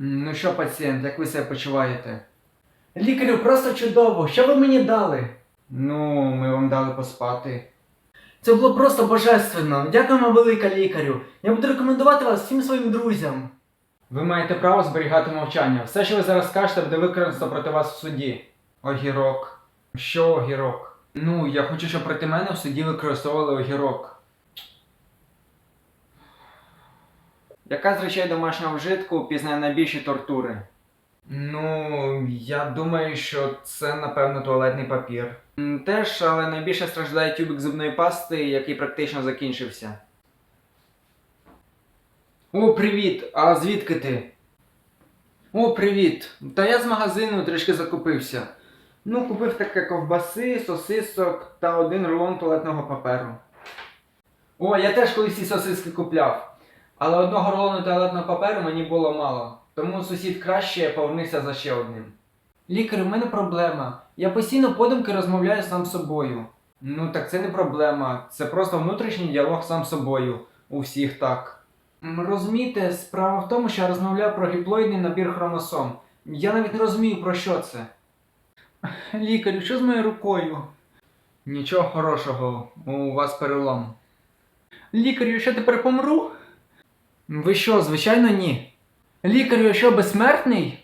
Ну що, пацієнт, як ви себе почуваєте? Лікарю, просто чудово! Що ви мені дали? Ну, ми вам дали поспати. Це було просто божественно. Дякуємо велика лікарю. Я буду рекомендувати вас всім своїм друзям. Ви маєте право зберігати мовчання. Все, що ви зараз скажете, буде використано проти вас в суді. Огірок. Що огірок? Ну, я хочу, щоб проти мене в суді використовували огірок. Яка з речей домашнього вжитку пізнає найбільші тортури? Ну, я думаю, що це, напевно, туалетний папір. М, Теж, але найбільше страждає тюбик зубної пасти, який практично закінчився. О, привіт! А звідки ти? О, привіт! Та я з магазину трішки закупився. Ну, купив таке ковбаси, сосисок та один рулон туалетного паперу. О, я теж колись ці сосиски купляв. Але одного рулону туалетного паперу мені було мало. Тому сусід краще повернувся за ще одним. Лікар, у мене проблема. Я постійно подумки розмовляю сам з собою. Ну так це не проблема, це просто внутрішній діалог сам з собою. У всіх так. Розумієте, справа в тому, що я розмовляв про гіплоїдний набір хромосом. Я навіть не розумію, про що це. Лікарю, що з моєю рукою? Нічого хорошого, у вас перелом. Лікарю, що тепер помру? Ви що, звичайно, ні. Лікарю, якщо що безсмертний?